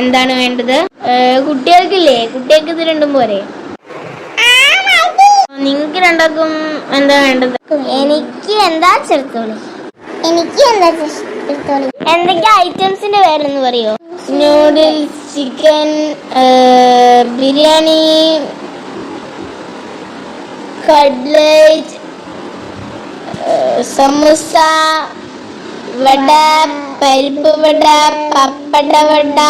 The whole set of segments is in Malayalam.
എന്താണ് വേണ്ടത്? കുട്ടികൾക്കില്ലേ? കുട്ടികൾക്ക് ഇത് രണ്ടും പോരെ. നിങ്ങൾക്ക് രണ്ടാക്കും എന്താ വേണ്ടത്? എനിക്ക് എന്താ ചെറുത്തോളി? എനിക്ക് എന്താ ചെറുത്തോളി? എന്തൊക്കെ ഐറ്റംസിന്റെ പേരെന്ന് പറയോ? Noodles chicken biryani cutlet samosa vada പരിപ്പ് വട പപ്പട വട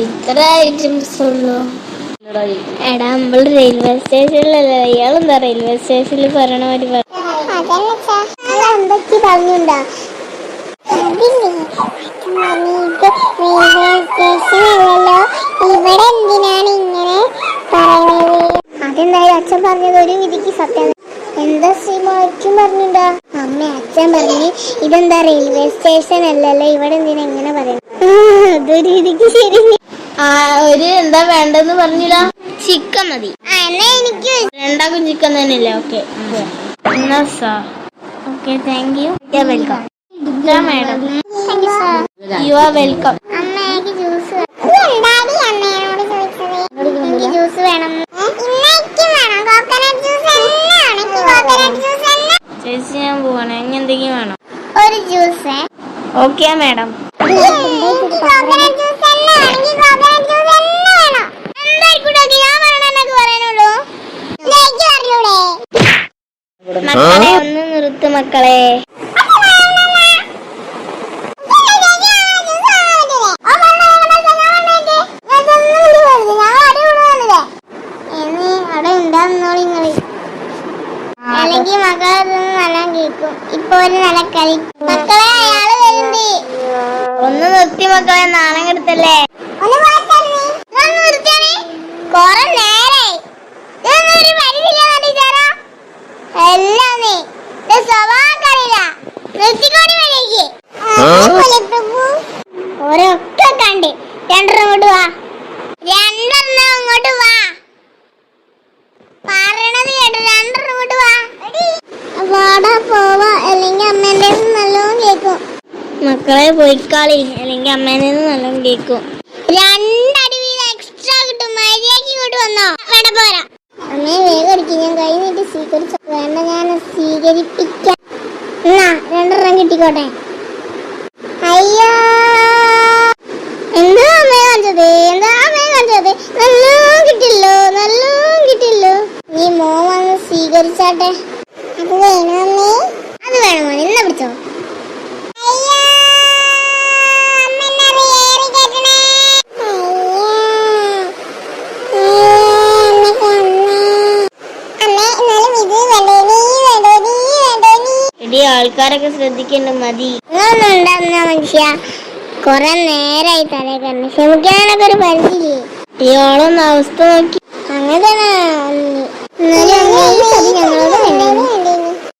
ഇത്ര ഐറ്റംസ് ഉള്ളൂ എടാ നമ്മൾ റെയിൽവേ സ്റ്റേഷനിലല്ലേ ഇയാളെന്താ റെയിൽവേ സ്റ്റേഷനിൽ പറയണ പറയുന്നത്? അതെന്തായാലും അച്ഛൻ പറഞ്ഞത് ഒരു വിധിക്ക് സത്യം എന്താ ശ്രീമാക്കും പറഞ്ഞിട്ടാ അമ്മ അച്ഛൻ പറഞ്ഞു ഇതെന്താ റെയിൽവേ സ്റ്റേഷൻ അല്ലല്ലോ? ഇവിടെ എന്തിനാ എങ്ങനെ പറയുന്നത് അതൊരു ശരി ആ ഒരു എന്താ വേണ്ടെന്ന് പറഞ്ഞില്ല. ചിക്കൻ മതി. ആ എന്നാ എനിക്ക് രണ്ടാക്കും ചിക്കൻ തന്നെയല്ലേ? ഓക്കെ. എന്നാ okay thank you welcome madam you are welcome അമ്മ എനിക്ക് ജ്യൂസ് എന്താടി അമ്മയോട് ചോദിച്ചത് എനിക്ക് ജ്യൂസ് വേണം ഇന്നേക്കും വേണം കോക്കനട്ട് ജ്യൂസ് എന്നാണ് എനിക്ക് കോക്കനട്ട് ജ്യൂസ് എന്നാ ചേച്ചി ഞാൻ പോവാണ് ഇനി എന്തെങ്കിലും വേണം ഒരു juice okay madam coconut juice എന്നാണെങ്കിൽ കോക്കനട്ട് ജ്യൂസ് എന്നാ വേണം എന്തായിക്കോട്ടെ ഞാൻ പറയണെന്നൊക്കെ പറയാനുള്ളൂ എനിക്ക് മാഡം മക്കളെ ഒന്ന് നിർത്തു മക്കളെ അല്ലെങ്കിൽ മക്കളെ നല്ല കേൾക്കും ഇപ്പൊ ഒരു മക്കളെ അയാൾ വരുന്നുണ്ട് ഒന്ന് നിർത്തി മക്കളെ നാണം കെടുത്തല്ലേ? കൊറേ നേരെ എല്ലാന്നേ. സ്വഭാവം നിർത്തിക്കോടി വഴിക്ക് ഓരൊക്കെ കണ്ട്. രണ്ടെണ്ണം ഇങ്ങോട്ട് വാ. രണ്ടെണ്ണം അങ്ങോട്ട് വാ. മക്കളെ പോയിക്കാളി. അല്ലെങ്കിൽ അമ്മേനെ നല്ലോണം കേൾക്കും രണ്ടടി വീതം എക്സ്ട്രാ കിട്ടും. മര്യാദയ്ക്ക് ഇങ്ങോട്ട് വന്നോ. വേണ്ട പോരാ. അമ്മേ വേഗം അടിക്കും. ഞാൻ കൈ നീട്ടി സ്വീകരിച്ചു വേണ്ട ഞാൻ സ്വീകരിപ്പിക്കാം. എന്നാ രണ്ടെണ്ണം കിട്ടിക്കോട്ടെ. അയ്യോ. എന്താ അമ്മേ കാണിച്ചത്? എന്താ അമ്മേ കാണിച്ചത്? നല്ലോ കിട്ടില്ലോ നല്ലോ കിട്ടില്ലോ നീ മോ വന്ന് സ്വീകരിച്ചാട്ടെ. അത് വേണോ ആൾക്കാരൊക്കെ ശ്രദ്ധിക്കേണ്ട മതി. മനുഷ്യ? കൊറേ നേരായി തലേ കണ്ണ് ക്ഷമിക്കാനൊക്കെ ഒരു പരിധിയില്ലേ? ഇയാളൊന്ന് അവസ്ഥ നോക്കി. അങ്ങനെ തന്നെ ഞങ്ങളോട്